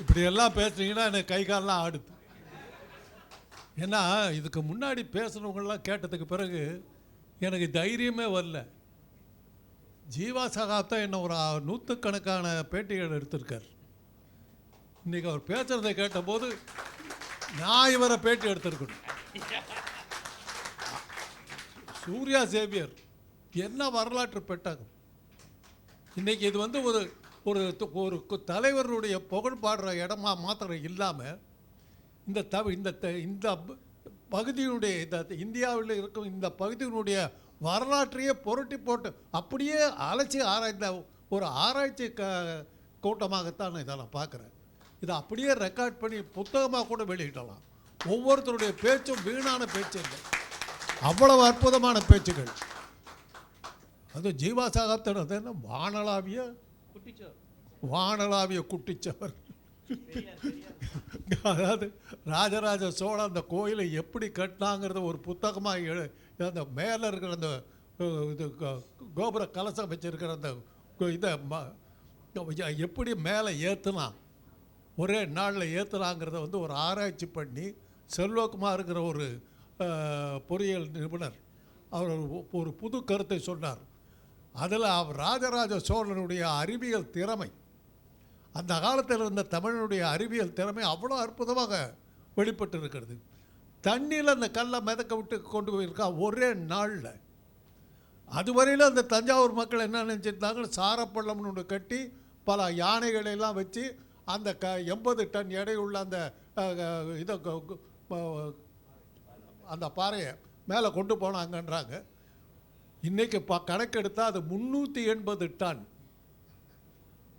இப்படி எல்லாம் பேசுனீங்கன்னா எனக்கு கை காலெல்லாம் ஆடுது ஏன்னா இதுக்கு முன்னாடி பேசுனவங்கெல்லாம் கேட்டதுக்கு பிறகு எனக்கு தைரியமே வரல. ஜீவா சகாப்தா என்ன ஒரு நூற்றுக்கணக்கான பேட்டிகள் எடுத்திருக்கார். இன்றைக்கி அவர் பேசுகிறத கேட்டபோது நான் இவரை பேட்டி எடுத்திருக்கணும். சூர்யா சேவியர் என்ன வரலாற்று பெட்டகம். இன்றைக்கி இது வந்து ஒரு ஒரு ஒரு கு- தலைவருடைய புகழ் பாடுற இடமா மாத்திரம் இல்லாமல் இந்த த இந்த த- இந்த பகுதியினுடைய இந்த இந்தியாவில் இருக்கும் இந்த பகுதியினுடைய வரலாற்றையே புரட்டி போட்டு அப்படியே அலைச்சி ஆராய்ந்த ஒரு ஆராய்ச்சி க கூட்டமாகத்தான் நான் இதை நான் பார்க்குறேன். இதை அப்படியே ரெக்கார்ட் பண்ணி புத்தகமாக கூட வெளியிடலாம். ஒவ்வொருத்தருடைய பேச்சும் வீணான பேச்சு இல்லை. அவ்வளவு அற்புதமான பேச்சுகள். அது ஜீவா சாகத்தன் என்ன? வானளாவிய வானளாவிய குட்டிச்சவர். அதாவது ராஜராஜ சோழன் அந்த கோயிலை எப்படி கட்டினாங்கிறத ஒரு புத்தகமாக எழு அந்த மேலே இருக்கிற அந்த இது கோபுர கலசம் வச்சிருக்கிற அந்த இதை எப்படி மேலே ஏற்றுனான் ஒரே நாளில் ஏற்றுனாங்கிறத வந்து ஒரு ஆராய்ச்சி பண்ணி செல்வகுமாருங்கிற ஒரு பொறியியல் நிபுணர் அவர் ஒரு- ஒரு புது கருத்தை சொன்னார். அதில் அவர் ராஜராஜ சோழனுடைய அறிவியல் திறமை. அந்த காலத்தில் இருந்த தமிழனுடைய அறிவியல் திறமை அவ்வளோ அற்புதமாக வெளிப்பட்டு இருக்கிறது தண்ணியில் அந்த கல்லை மிதக்க விட்டு கொண்டு போயிருக்கா? ஒரே நாளில். அதுவரையில் அந்த தஞ்சாவூர் மக்கள் என்ன நினச்சிருந்தாங்க? சாரப்பள்ளம்னு ஒன்று கட்டி பல யானைகளெல்லாம் வச்சு அந்த க எண்பது டன் எடையுள்ள அந்த இதை அந்த பாறையை மேலே கொண்டு போனாங்கன்றாங்க. இன்றைக்கி ப கணக்கெடுத்தால் அது முந்நூற்றி எண்பது டன்.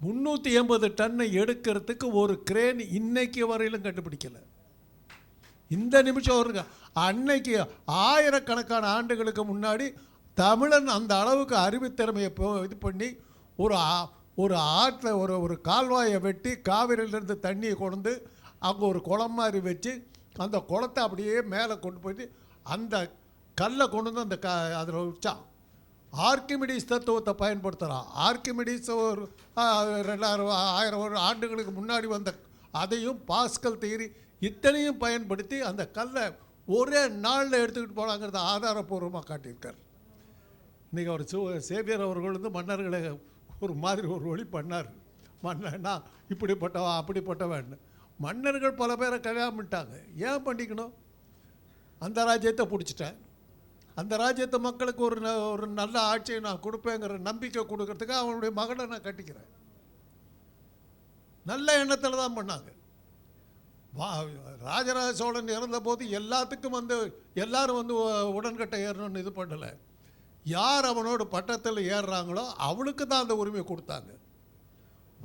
முந்நூற்றி எண்பது டன்னை எடுக்கிறதுக்கு ஒரு கிரேன் இன்னைக்கு வரையிலும் கண்டுபிடிக்கலை. இந்த நிமிஷம் வருங்க. அன்னைக்கு ஆயிரக்கணக்கான ஆண்டுகளுக்கு முன்னாடி தமிழன் அந்த அளவுக்கு அறிவுத்திறமையை இது பண்ணி ஒரு ஒரு ஆற்றில் ஒரு ஒரு கால்வாயை வெட்டி காவிரியிலேருந்து தண்ணியை கொண்டு அங்கே ஒரு குளம் மாதிரி வச்சு அந்த குளத்தை அப்படியே மேலே கொண்டு போயிட்டு அந்த கல்லை கொண்டு வந்து அந்த க அதில் வச்சான் ஆர்கிமிடிஸ் தத்துவத்தை பயன்படுத்துகிறான் ஆர்கிமிடிஸ் ஒரு ரெண்டாயிரம் ஆயிரம் ஒரு ஆண்டுகளுக்கு முன்னாடி வந்த அதையும் பாஸ்கல் தியரி இத்தனையும் பயன்படுத்தி அந்த கல்லை ஒரே நாளில் எடுத்துக்கிட்டு போனாங்கிறத ஆதாரப்பூர்வமாக காட்டியிருக்கார். இன்றைக்கி அவர் சு சேவியர் அவர்கள் வந்து மன்னர்களை ஒரு மாதிரி ஒரு ஒளி பண்ணார். மன்னனா இப்படிப்பட்டவன் அப்படிப்பட்டவன். மன்னர்கள் பல பேரை கல்யாணம் பண்ணிட்டாங்க. ஏன் பண்ணிக்கணும்? அந்த ராஜ்யத்தை பிடிச்சிட்டேன். அந்த ராஜ்யத்தை மக்களுக்கு ஒரு ந- ஒரு நல்ல ஆட்சியை நான் கொடுப்பேங்கிற நம்பிக்கை கொடுக்கறதுக்கு அவனுடைய மகனை நான் கட்டிக்கிறேன். நல்ல எண்ணத்தில் தான் பண்ணாங்க. வா ராஜராஜ சோழன் இறந்தபோது எல்லாத்துக்கும் வந்து எல்லாரும் வந்து உடன்கட்டை ஏறணும்னு இது பண்ணலை. யார் அவனோட பட்டத்தில் ஏறுறாங்களோ அவளுக்கு தான் அந்த உரிமை கொடுத்தாங்க.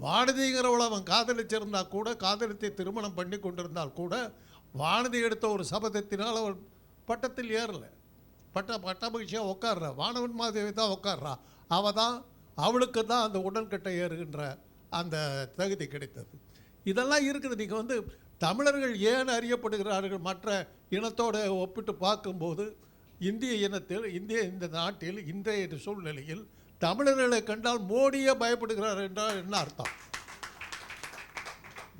வானதிங்கிறவளை அவன் காதலிச்சிருந்தா கூட காதலித்தை திருமணம் பண்ணி கொண்டிருந்தால் கூட வானதி எடுத்த ஒரு சபதத்தினால் அவன் பட்டத்தில் ஏறலை. பட்ட பட்டாபிஷேகம் உட்கார்றா வானவன் மாதேவி தான் உட்கார்றா அவள் தான் அவளுக்கு தான் அந்த உடன்கட்டை ஏறுகின்ற அந்த தகுதி கிடைத்தது. இதெல்லாம் இருக்குது. நீங்கள் வந்து தமிழர்கள் ஏன் அறியப்படுகிறார்கள்? மற்ற இனத்தோடு ஒப்பிட்டு பார்க்கும்போது இந்திய இனத்தில் இந்திய இந்த நாட்டில் இன்றைய சூழ்நிலையில் தமிழர்களை கண்டால் மோடியே பயப்படுகிறார் என்றால் என்ன அர்த்தம்?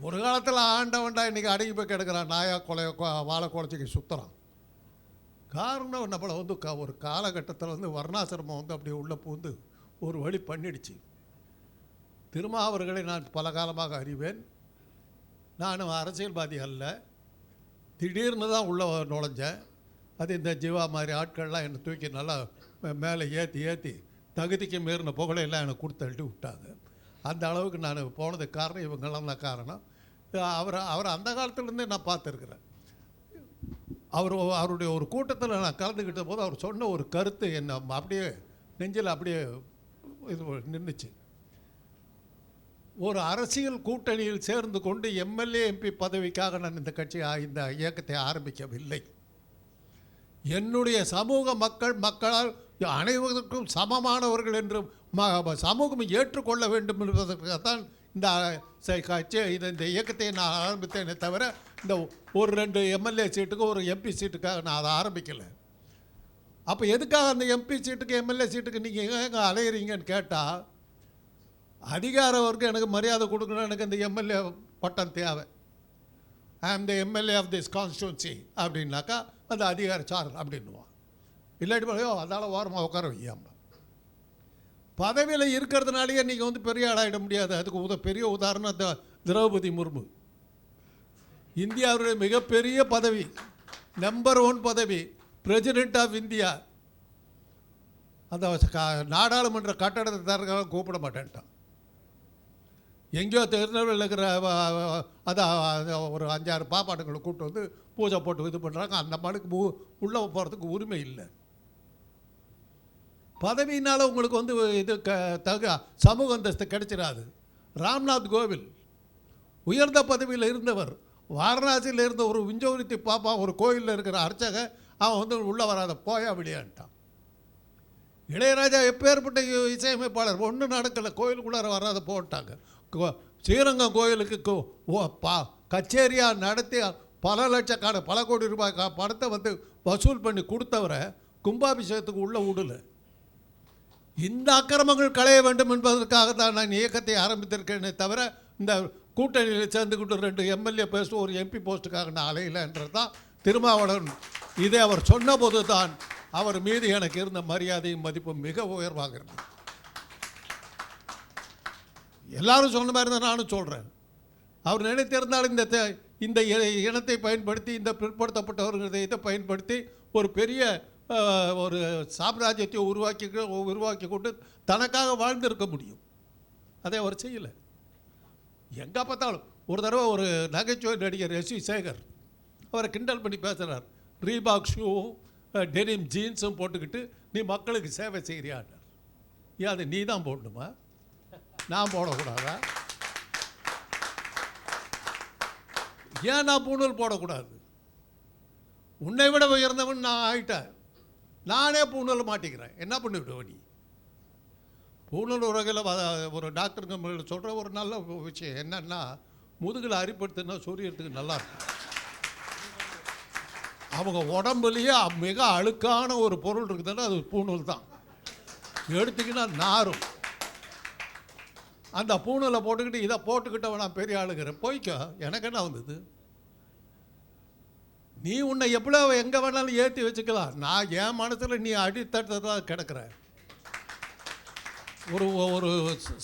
ஒரு காலத்தில் ஆண்டவன்டா இன்றைக்கி அடங்கி போய் கிடக்கிறான். நாயா கொலை வாழை குலைச்சிக்கு சுற்றுறான் காரணம் நம்மளை வந்து க ஒரு காலகட்டத்தில் வந்து வர்ணாசிரமம் வந்து அப்படியே உள்ளே பூந்து ஒரு வழி பண்ணிடுச்சு. திருமாவர்களை நான் பல காலமாக அறிவேன். நானும் அரசியல்வாதி அல்ல. திடீர்னு தான் உள்ளே நுழைஞ்சேன். அது இந்த ஜீவா மாதிரி ஆட்கள்லாம் என்னை தூக்கி நல்லா மேலே ஏற்றி ஏற்றி தகுதிக்கு மீறின புகழையெல்லாம் எனக்கு கொடுத்து தள்ளி விட்டாங்க. அந்த அளவுக்கு நான் போனதுக்கு காரணம் இவங்கெல்லாம் தான் காரணம். அவரை அவரை அந்த காலத்துலேருந்தே நான் பார்த்துருக்குறேன். அவர் அவருடைய ஒரு கூட்டத்தில் நான் கலந்துக்கிட்ட போது அவர் சொன்ன ஒரு கருத்து என்ன அப்படியே நெஞ்சில் அப்படியே இது நின்றுச்சு ஒரு அரசியல் கூட்டணியில் சேர்ந்து கொண்டு எம்எல்ஏ எம்பி பதவிக்காக நான் இந்த கட்சியை இந்த இயக்கத்தை ஆரம்பிக்கவில்லை. என்னுடைய சமூக மக்கள் மக்களால் அனைவருக்கும் சமமானவர்கள் என்று ம- சமூகம் ஏற்றுக்கொள்ள வேண்டும் என்பதற்காகத்தான் இந்த ச- இந்த இந்த இயக்கத்தை நான் ஆரம்பித்தேனே தவிர இந்த ஒரு ரெண்டு எம்எல்ஏ சீட்டுக்கு ஒரு எம்பி சீட்டுக்காக நான் அதை ஆரம்பிக்கலை. அப்போ எதுக்காக அந்த எம்பி சீட்டுக்கு எம்எல்ஏ சீட்டுக்கு நீங்கள் எங்கே அலையிறீங்கன்னு கேட்டால் அதிகார வர்க்கம் எனக்கு மரியாதை கொடுக்கணும் எனக்கு இந்த எம்எல்ஏ பட்டம் தேவை. I am the MLA of this constituency அப்படின்னாக்கா அந்த அதிகார சார் அப்படின்னுவான் இல்லாட்டி ஐயோ அதால் ஓரமாக உட்கார வையாமல் பதவியில் இருக்கிறதுனாலேயே நீங்கள் வந்து பெரிய ஆளாகிட முடியாது. அதுக்கு உத பெரிய உதாரணம் த- திரௌபதி முர்மு. இந்தியாவுடைய மிகப்பெரிய பதவி நம்பர் ஒன் பதவி பிரசிடென்ட் ஆஃப் இந்தியா அந்த நாடாளுமன்ற கட்டடத்தை தரக்காக கூப்பிட மாட்டேன்ட்டான். எங்கேயோ திருநெல்வேலியில் இருக்கிற அதான் ஒரு அஞ்சாறு பாப்பாட்டுங்களை கூப்பிட்டு வந்து பூஜை போட்டு இது பண்ணுறாங்க அந்த மனுக்கு உள்ளே போகிறதுக்கு உரிமை இல்லை. பதவியினால் உங்களுக்கு வந்து இது க தகு சமூக அந்தஸ்து கிடைச்சிடாது ராம்நாத் கோவில் உயர்ந்த பதவியில் இருந்தவர் வாரணாசியில் இருந்த ஒரு விஞ்சோரித்தி பாப்பா ஒரு கோயிலில் இருக்கிற அர்ச்சக அவன் வந்து உள்ளே வராத போயா வெளியான்ட்டான் இளையராஜா எப்பேற்பட்ட இசையமைப்பாளர் ஒன்றும் நடக்கலை கோயிலுக்குள்ளார வராத போட்டாங்க. கோ- ஸ்ரீரங்கம் கோயிலுக்கு கோ- ஓ- பா கச்சேரியாக நடத்தி பல லட்சக்கான பல கோடி ரூபாய் பணத்தை வந்து வசூல் பண்ணி கொடுத்தவரை கும்பாபிஷேகத்துக்கு உள்ளே விடலை. இந்த அக்கிரமங்கள் களைய வேண்டும் என்பதற்காக தான் நான் இயக்கத்தை ஆரம்பித்திருக்கேனே தவிர இந்த கூட்டணியில் சேர்ந்துக்கிட்டு ரெண்டு எம்எல்ஏ பேசும் ஒரு எம்பி போஸ்ட்டுக்காக நான் அலையிலன்றது தான் திருமாவளவன். இதை அவர் சொன்னபோது தான் அவர் மீது எனக்கு இருந்த மரியாதையும் மதிப்பும் மிக உயர்வாக இருந்தது. எல்லாரும் சொன்ன மாதிரி தான் நானும் சொல்கிறேன் அவர் நினைத்திருந்தால் இந்த இந்த இ- இனத்தை பயன்படுத்தி இந்த பிற்படுத்தப்பட்டவர்கள் இதை பயன்படுத்தி ஒரு பெரிய ஒரு சாம்ராஜ்யத்தை உருவாக்கி உருவாக்கி கொண்டு தனக்காக வாழ்ந்திருக்க முடியும். அதை அவர் செய்யலை. எங்கே பார்த்தாலும் ஒரு தடவை ஒரு நகைச்சுவை நடிகர் எஸ் வி சேகர் அவரை கிண்டல் பண்ணி பேசுகிறார் ரீபாக் ஷூவும் டெனிம் ஜீன்ஸும் போட்டுக்கிட்டு நீ மக்களுக்கு சேவை செய்கிறியான்னு ஏன் அது நீ தான் போடணுமா? நான் போடக்கூடாதா? ஏன் நான் பூணூல் போடக்கூடாது? உன்னை விட உயர்ந்தவன் நான் ஆயிட்டேன். நானே பூணூல் மாட்டிக்கிறேன். என்ன பண்ணிவிடுவ நீ? பூணூல் உலகில் ஒரு டாக்டருங்க சொல்கிற ஒரு நல்ல விஷயம் என்னன்னா முதுகில் அரிப்படுத்துனா சூரியத்துக்கு நல்லா இருக்கும். அவங்க உடம்புலேயே மிக அழுக்கான ஒரு பொருள் இருக்குதுன்னா அது பூணூல் தான். எடுத்திங்கன்னா நாரும். அந்த பூணூலை போட்டுக்கிட்டு இதை போட்டுக்கிட்டவன் நான் பெரிய ஆளுங்கிறேன். போய்க்கோ எனக்கு என்ன வந்தது? நீ உன்னை எவ்வளோ எங்கே வேணாலும் ஏற்றி வச்சுக்கலாம். நான் என் மனசில் நீ அடித்தட்டதாக கிடக்கிற ஒரு ஒரு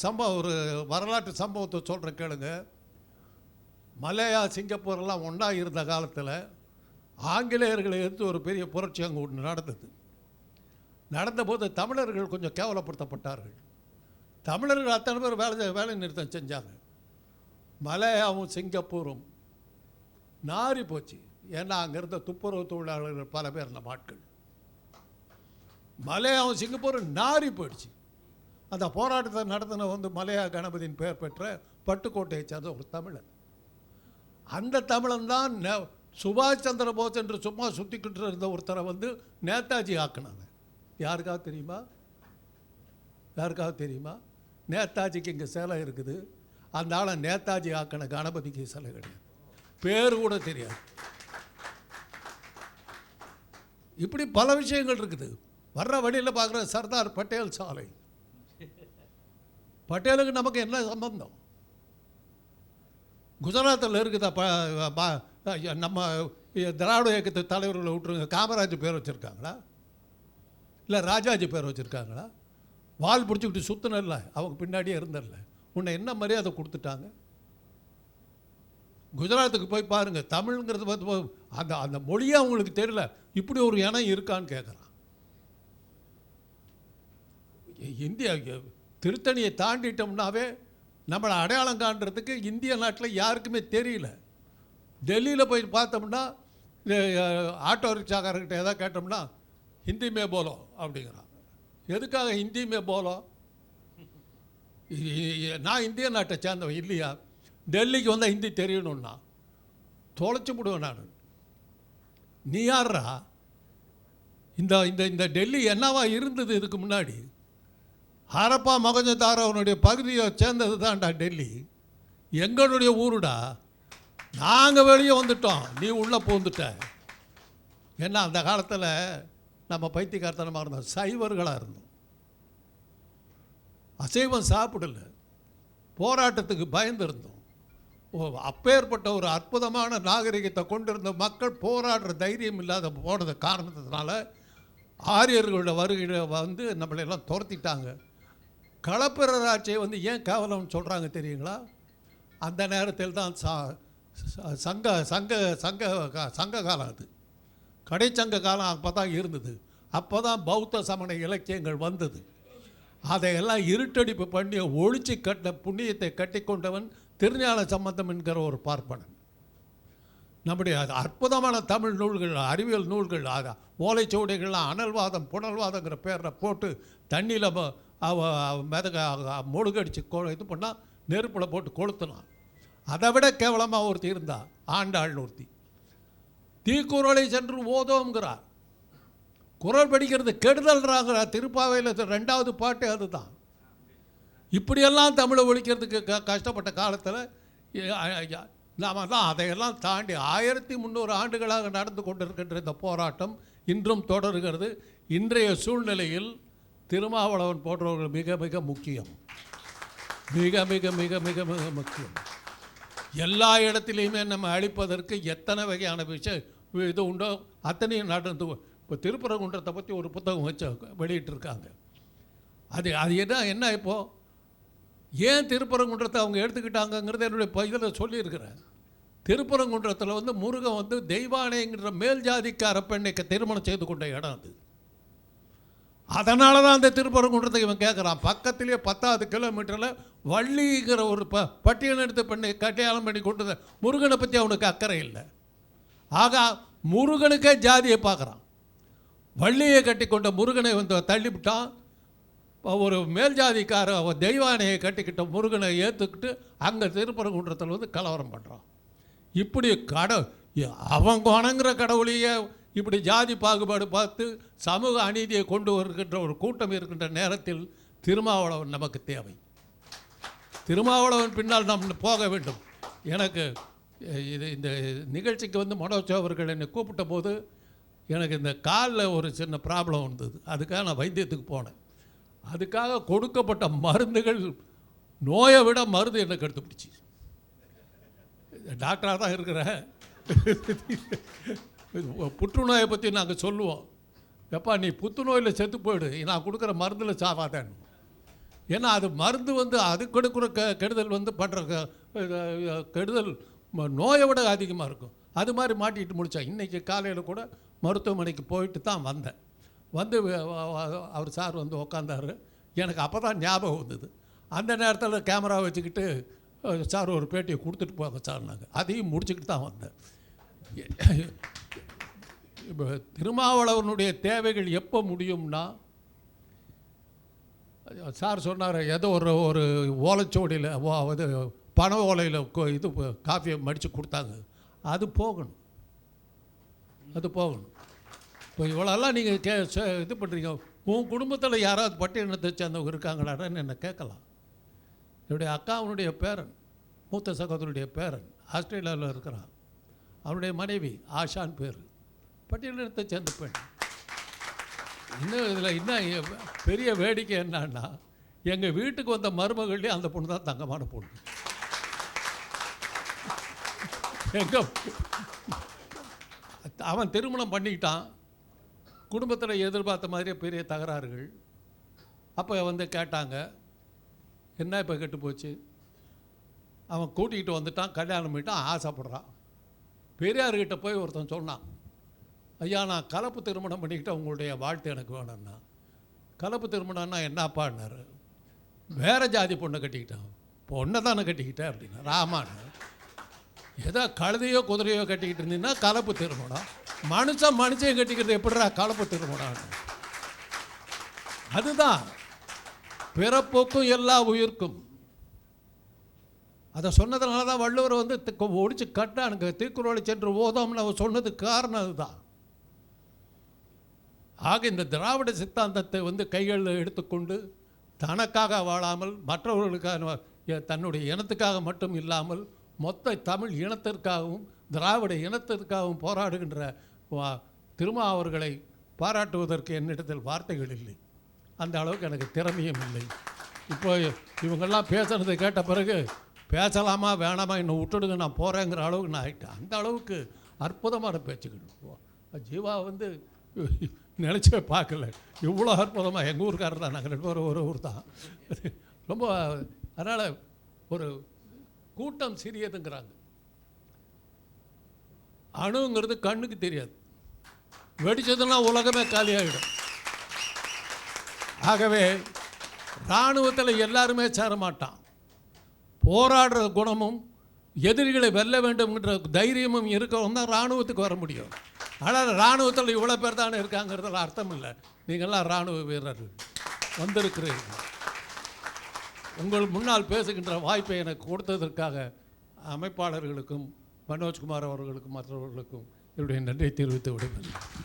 சம்பவம் ஒரு வரலாற்று சம்பவத்தை சொல்கிற கேளுங்க. மலையா சிங்கப்பூர்லாம் ஒன்றா இருந்த காலத்தில் ஆங்கிலேயர்களை எடுத்து ஒரு பெரிய புரட்சி அங்கே ஒன்று நடந்தது. நடந்தபோது தமிழர்கள் கொஞ்சம் கேவலப்படுத்தப்பட்டார்கள். தமிழர்கள் அத்தனை பேர் வேலை வேலை நிறுத்தம் செஞ்சாங்க. மலையாவும் சிங்கப்பூரும் நாரி போச்சு ஏன்னா அங்கே இருந்த துப்புரவு தொழிலாளர்கள் பல பேர் நம்ம ஆட்கள் மலையாவும் சிங்கப்பூரும் நாறி போயிடுச்சு. அந்த போராட்டத்தை நடத்தின வந்து மலையா கணபதியின் பெயர் பெற்ற பட்டுக்கோட்டையை சேர்ந்த ஒரு தமிழன். அந்த தமிழன் தான் சுபாஷ் சந்திர போஸ் என்று சும்மா சுற்றிக்கிட்டு இருந்த ஒருத்தரை வந்து நேதாஜி ஆக்கினாங்க. யாருக்காவது தெரியுமா? யாருக்காவது தெரியுமா? நேதாஜிக்கு இங்கே சிலை இருக்குது. அந்த ஆளை நேதாஜி ஆக்கின கணபதிக்கு சிலை கிடையாது. பேர் கூட தெரியாது. இப்படி பல விஷயங்கள் இருக்குது. வர்ற வழியில் பார்க்குற சர்தார் பட்டேல் சாலை. பட்டேலுக்கு நமக்கு என்ன சம்பந்தம்? குஜராத்தில் இருக்குதா ப ப- நம்ம திராவிட இயக்கத்து தலைவர்களை விட்டுருங்க. காமராஜ் பேர் வச்சுருக்காங்களா? இல்லை ராஜாஜி பேர் வச்சுருக்காங்களா? வால் பிடிச்சிக்கிட்டு சுற்றினல்ல அவங்க பின்னாடியே இருந்தல்ல. உன்னை என்ன மரியாதை கொடுத்துட்டாங்க? குஜராத்துக்கு போய் பாருங்கள் தமிழ்ங்கிறது பார்த்து அந்த அந்த மொழியே அவங்களுக்கு தெரியல. இப்படி ஒரு இனம் இருக்கான்னு கேட்குறான் இந்தியா திருத்தணியை தாண்டிட்டோம்னாவே நம்மளை அடையாளம் காண்றதுக்கு இந்திய நாட்டில் யாருக்குமே தெரியல. டெல்லியில் போய் பார்த்தோம்னா ஆட்டோ ரிக்ஷாக்காரர்கிட்ட எதாவது கேட்டோம்னா ஹிந்திமே போலோ? அப்படிங்கிறான். எதுக்காக ஹிந்திமே போலோ? நான் இந்திய நாட்டை சேர்ந்தவன் இல்லையா? டெல்லிக்கு வந்தால் ஹிந்தி தெரியணும்னா தொலைச்சி விடுவேன் நான். நீ யாரா இந்த இந்த இந்த டெல்லி என்னவா இருந்தது இதுக்கு முன்னாடி? ஹரப்பா மகஞ்சதாரவனுடைய பகுதியை சேர்ந்தது தான்டா டெல்லி. எங்களுடைய ஊருடா. நாங்கள் வெளியே வந்துட்டோம். நீ உள்ளே பூந்துட்ட. ஏன்னா அந்த காலத்தில் நம்ம பைத்தியக்காரத்தனமாக இருந்தோம். சைவர்களாக இருந்தோம். அசைவம் சாப்பிடல. போராட்டத்துக்கு பயந்து இருந்தோம். அப்பேற்பட்ட ஒரு அற்புதமான நாகரிகத்தை கொண்டிருந்த மக்கள் போராடுற தைரியம் இல்லாத போனது காரணத்தினால ஆரியர்களோட வருகையில் வந்து நம்மளையெல்லாம் துரத்திட்டாங்க. களப்பிரர் களப்பிரராட்சியை வந்து ஏன் கேவலம்னு சொல்கிறாங்க தெரியுங்களா? அந்த நேரத்தில் தான் சா சங்க சங்க சங்க சங்க காலம் அது. கடைச்சங்க காலம் அப்போ தான் இருந்தது. அப்போ தான் பௌத்த சமண இலக்கியங்கள் வந்தது. அதையெல்லாம் இருட்டடிப்பு பண்ணி ஒழிச்சு கட்ட புண்ணியத்தை கட்டி கொண்டவன் திருஞான சம்பந்தம் என்கிற ஒரு பார்ப்பனன் நம்முடைய அற்புதமான தமிழ் நூல்கள் அறிவியல் நூல்கள் அது ஓலைச்சுவடிகள்லாம் அனல்வாதம் புனல்வாதங்கிற பேரில் போட்டு தண்ணியில் மிதக முழுகடிச்சு கொ இது பண்ணால் நெருப்பில் போட்டு கொளுத்தலாம். அதை விட கேவலமாக ஒருத்தி இருந்தா ஆண்டாள் ஒருத்தி. தீக்குறளை சென்று ஓதோங்கிறார் குரல் படிக்கிறது கெடுதல்றாங்கிறார் திருப்பாவையில் ரெண்டாவது பாட்டு அதுதான். இப்படியெல்லாம் தமிழை ஒழிக்கிறதுக்கு க கஷ்டப்பட்ட காலத்தில் நாம தான் அதையெல்லாம் தாண்டி ஆயிரத்தி முந்நூறு ஆண்டுகளாக நடந்து கொண்டிருக்கின்ற இந்த போராட்டம் இன்றும் தொடர்கிறது. இன்றைய சூழ்நிலையில் திருமாவளவன் போன்றவர்கள் மிக மிக முக்கியம். மிக மிக மிக மிக மிக முக்கியம். எல்லா இடத்துலையுமே நம்ம அழிப்பதற்கு எத்தனை வகையான விஷயம் இது உண்டோ அத்தனையும் நடந்து இப்போ திருப்பரங்குன்றத்தை பற்றி ஒரு புத்தகம் வச்சு வெளியிட்டிருக்காங்க. அது அது என்ன என்ன இப்போது ஏன் திருப்பரங்குன்றத்தை அவங்க எடுத்துக்கிட்டாங்கங்கிறத என்னுடைய இதில் சொல்லியிருக்கிறேன். திருப்பரங்குன்றத்தில் வந்து முருகன் வந்து தெய்வானைங்கிற மேல் ஜாதிக்கார பெண்ணை திருமணம் செய்து கொண்ட இடம் அது. அதனால தான் அந்த திருப்பரங்குன்றத்தை இவன் கேட்குறான் பக்கத்திலேயே பத்தாவது கிலோமீட்டரில் வள்ளிங்கிற ஒரு ப பட்டியலெடுத்த பெண்ணை கட்டியாளம் பண்ணி கொண்டு வந்த முருகனை பற்றி அவனுக்கு அக்கறை இல்லை. ஆக முருகனுக்கே ஜாதியை பார்க்குறான் வள்ளியை கட்டி கொண்ட முருகனை வந்து தள்ளிவிட்டான். ஒரு மேல்ஜாதிக்கார அவன் தெய்வானையை கட்டிக்கிட்ட முருகனை ஏற்றுக்கிட்டு அங்கே திருப்பரங்குன்றத்தில் வந்து கலவரம் பண்ணுறான் இப்படி கட அவன் வணங்குற கடவுளையே இப்படி ஜாதி பாகுபாடு பார்த்து சமூக அநீதியை கொண்டு வருகின்ற ஒரு கூட்டம் இருக்கின்ற நேரத்தில் திருமாவளவன் நமக்கு தேவை. திருமாவளவன் பின்னால் நாம் போக வேண்டும். எனக்கு இது இந்த நிகழ்ச்சிக்கு வந்து மனோஜ் அவர்கள் என்னை கூப்பிட்ட போது எனக்கு இந்த காலில் ஒரு சின்ன ப்ராப்ளம் வந்தது. அதுக்காக நான் வைத்தியத்துக்கு போனேன். அதுக்காக கொடுக்கப்பட்ட மருந்துகள் நோயை விட மருந்து எனக்கு எடுத்து பிடிச்சி டாக்டராக தான் இருக்கிறேன் புற்றுநோயை பற்றி நாங்கள் சொல்லுவோம். எப்பா நீ புற்றுநோயில் செத்து போயிடு. நான் கொடுக்குற மருந்தில் சாவாதேன். ஏன்னா அது மருந்து வந்து அது கொடுக்குற க கெடுதல் வந்து பண்ணுற கெடுதல் நோயை விட அதிகமாக இருக்கும். அது மாதிரி மாட்டிட்டு முடித்தேன் இன்றைக்கி காலையில் கூட மருத்துவமனைக்கு போயிட்டு தான் வந்தேன். வந்து அவர் சார் வந்து உக்காந்தார். எனக்கு அப்போ தான் ஞாபகம் வந்தது. அந்த நேரத்தில் கேமரா வச்சுக்கிட்டு சார் ஒரு பேட்டியை கொடுத்துட்டு போங்க சார் நாங்கள் அதையும் முடிச்சுக்கிட்டு தான் வந்தேன். இப்போ திருமாவளவனுடைய தேவைகள் எப்போ முடியும்னா சார் சொன்னார் ஏதோ ஒரு ஒரு ஓலைச்சோடியில் இது பனை ஓலையில் இது காஃபியை மடித்து கொடுத்தாங்க. அது போகணும். அது போகணும். இப்போ இவ்வளோலாம் நீங்கள் கே இது பண்ணுறீங்க உன் குடும்பத்தில் யாராவது பட்டியலத்தை சேர்ந்தவங்க இருக்காங்களான்னு என்ன கேட்கலாம். என்னுடைய அக்காவுடைய பேரன் மூத்த சகோதரனுடைய பேரன் ஆஸ்திரேலியாவில் இருக்கிறான். அவனுடைய மனைவி ஆஷான் பேர். பட்டியலினத்தை சேர்ந்த பெண். இன்னும் இதில் இன்னும் பெரிய வேடிக்கை என்னன்னா எங்கள் வீட்டுக்கு வந்த மருமகள்லேயே அந்த பொண்ணு தான் தங்கமான பொண்ணு. எங்கள் அவன் திருமணம் பண்ணிக்கிட்டான். குடும்பத்தில் எதிர்பார்த்த மாதிரியே பெரிய தகராறுகள். அப்போ வந்து கேட்டாங்க என்ன இப்போ கெட்டு போச்சு? அவன் கூட்டிகிட்டு வந்துட்டான் கல்யாணம் பண்ணிட்டான் ஆசைப்படுறான். பெரியார்கிட்ட போய் ஒருத்தன் சொன்னான் ஐயா நான் கலப்பு திருமணம் பண்ணிக்கிட்டு உங்களுடைய வாழ்த்து எனக்கு வேணும்னா. கலப்பு திருமணம்னா என்னப்பான்னாரு வேற ஜாதி பொண்ணை கட்டிக்கிட்டான். பொண்ணை தானே கட்டிக்கிட்டேன் அப்படின்னா ராமான்னு. ஏதோ கழுதையோ குதிரையோ கட்டிக்கிட்டு இருந்தீங்கன்னா கலப்பு திருமணம். மனுஷன் மனுஷன் கட்டிக்கிறது எப்படிடா காலப்பட்டு போனாங்க? அதுதான். பிறப்போக்கும் எல்லா உயிர்க்கும். அதை சொன்னதுனால தான் வள்ளுவர் வந்து ஒடிச்சு கட்டானுங்க திருக்குறளை சென்று ஓதோம்னு அவர் சொன்னதுக்கு காரணம் அதுதான். ஆக இந்த திராவிட சித்தாந்தத்தை வந்து கைகளில் எடுத்துக்கொண்டு தனக்காக வாழாமல் மற்றவர்களுக்காக தன்னுடைய இனத்துக்காக மட்டும் இல்லாமல் மொத்த தமிழ் இனத்திற்காகவும் திராவிட இனத்திற்காகவும் போராடுகின்ற திருமா அவர்களை பாராட்டுவதற்கு என்னிடத்தில் வார்த்தைகள் இல்லை. அந்த அளவுக்கு எனக்கு திறமையும் இல்லை. இப்போ இவங்கெல்லாம் பேசுனதை கேட்ட பிறகு பேசலாமா வேணாமா என்னை விட்டுடுங்க நான் போகிறேங்கிற அளவுக்கு நான் ஆகிட்டேன் அந்த அளவுக்கு அற்புதமான பேச்சுக்கள் ஜீவா வந்து நினச்சே பார்க்கல. இவ்வளோ அற்புதமாக எங்கள் ஊருக்காரர் தான் நாங்கள் ரெண்டு பேரும் ஒரு ஊர் தான். ரொம்ப அதனால் ஒரு கூட்டம் சிறியதுங்கிறாங்க. அணுங்கிறது கண்ணுக்கு தெரியாது. வெடிச்சதுன்னா உலகமே காலியாகிடும் ஆகவே இராணுவத்தில் எல்லாருமே சேர மாட்டான் போராடுற குணமும் எதிரிகளை வெல்ல வேண்டும்ன்ற தைரியமும் இருக்கவங்க தான் இராணுவத்துக்கு வர முடியும். ஆனால் இராணுவத்தில் இவ்வளோ பேர் தானே இருக்காங்கிறதுல அர்த்தம் இல்லை. நீங்கள்லாம் இராணுவ வீரர்கள். வந்திருக்கிறீர்கள். உங்கள் முன்னால் பேசுகின்ற வாய்ப்பை எனக்கு கொடுத்ததற்காக அமைப்பாளர்களுக்கும் மனோஜ்குமார் அவர்களுக்கும் மற்றவர்களுக்கும் என்னுடைய நன்றியை தெரிவித்து விடுகிறேன்